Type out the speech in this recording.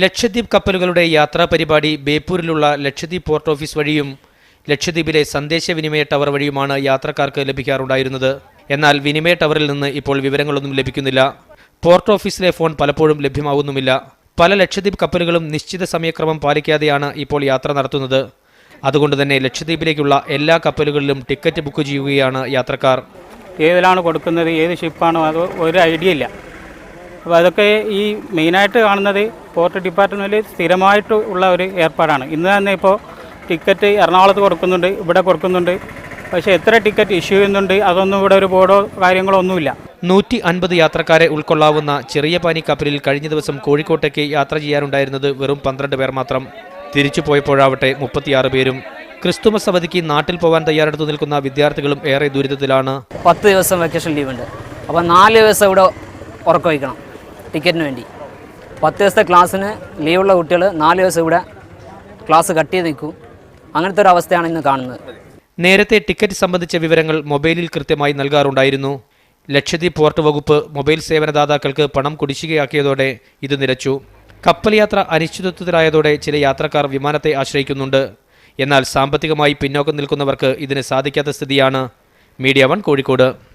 ലക്ഷദ്വീപ് കപ്പലുകളുടെ യാത്രാ പരിപാടി ബേപ്പൂരിലുള്ള ലക്ഷദ്വീപ് പോർട്ട് ഓഫീസ് വഴിയും ലക്ഷദ്വീപിലെ സന്ദേശവിനിമയ ടവർ വഴിയുമാണ് യാത്രക്കാർക്ക് ലഭിക്കാറുണ്ടായിരുന്നത്. എന്നാൽ വിനിമയ ടവറിൽ നിന്ന് ഇപ്പോൾ വിവരങ്ങളൊന്നും ലഭിക്കുന്നില്ല. പോർട്ട് ഓഫീസിലെ ഫോൺ പലപ്പോഴും ലഭ്യമാകുന്നുമില്ല പല ലക്ഷദ്വീപ് കപ്പലുകളും നിശ്ചിത സമയക്രമം പാലിക്കാതെയാണ് ഇപ്പോൾ യാത്ര നടത്തുന്നത്. അതുകൊണ്ട് തന്നെ ലക്ഷദ്വീപിലേക്കുള്ള എല്ലാ കപ്പലുകളിലും ടിക്കറ്റ് ബുക്ക് ചെയ്യുകയാണ് യാത്രക്കാർ. ഏതിലാണ് കൊടുക്കുന്നത് ഏത് ഷിപ്പാണോ അത് ഒരു ഐഡിയ ഇല്ല. അപ്പോൾ അതൊക്കെ ഈ മെയിനായിട്ട് കാണുന്നത് പോർട്ട് ഡിപ്പാർട്ട്മെന്റിൽ സ്ഥിരമായിട്ട് ഉള്ള ഒരു ഏർപ്പാടാണ്. ഇന്ന് തന്നെ ഇപ്പോൾ ടിക്കറ്റ് എറണാകുളത്ത് കൊടുക്കുന്നുണ്ട് ഇവിടെ കൊടുക്കുന്നുണ്ട്. പക്ഷേ എത്ര ടിക്കറ്റ് ഇഷ്യൂ ചെയ്യുന്നുണ്ട് അതൊന്നും ഇവിടെ ഒരു ബോർഡോ കാര്യങ്ങളോ ഒന്നുമില്ല. നൂറ്റി അൻപത് യാത്രക്കാരെ ഉൾക്കൊള്ളാവുന്ന ചെറിയ പാനി കപ്പലിൽ കഴിഞ്ഞ ദിവസം കോഴിക്കോട്ടേക്ക് യാത്ര ചെയ്യാനുണ്ടായിരുന്നത് വെറും പന്ത്രണ്ട് പേർ മാത്രം. തിരിച്ചു പോയപ്പോഴാവട്ടെ മുപ്പത്തിയാറ് പേരും. ക്രിസ്തുമസ് അവധിക്ക് നാട്ടിൽ പോകാൻ തയ്യാറെടുത്തു നിൽക്കുന്ന വിദ്യാർത്ഥികളും ഏറെ ദുരിതത്തിലാണ്. പത്ത് ദിവസം വെക്കേഷൻ ലീവ് ഉണ്ട്. അപ്പോൾ നാല് ദിവസം ഇവിടെ ഉറക്കം വയ്ക്കണം ടിക്കറ്റിന് വേണ്ടി. പത്ത് ദിവസത്തെ ക്ലാസ്സിന് ലീവുള്ള കുട്ടികൾ നാല് ദിവസം ഇവിടെ ക്ലാസ് കട്ട് ചെയ്ത് നിൽക്കും. അങ്ങനത്തെ ഒരു അവസ്ഥയാണ് ഇന്ന് കാണുന്നത്. നേരത്തെ ടിക്കറ്റ് സംബന്ധിച്ച വിവരങ്ങൾ മൊബൈലിൽ കൃത്യമായി നൽകാറുണ്ടായിരുന്നു. ലക്ഷദ്വീപ് പോർട്ട് വകുപ്പ് മൊബൈൽ സേവനദാതാക്കൾക്ക് പണം കുടിശ്ശികയാക്കിയതോടെ ഇത് നിരച്ചു കപ്പൽ യാത്ര അനിശ്ചിതത്വത്തിലായതോടെ ചില യാത്രക്കാർ വിമാനത്തെ ആശ്രയിക്കുന്നുണ്ട്. എന്നാൽ സാമ്പത്തികമായി പിന്നോക്കം നിൽക്കുന്നവർക്ക് ഇതിന് സാധിക്കാത്ത സ്ഥിതിയാണ്. Media one Kozhikode.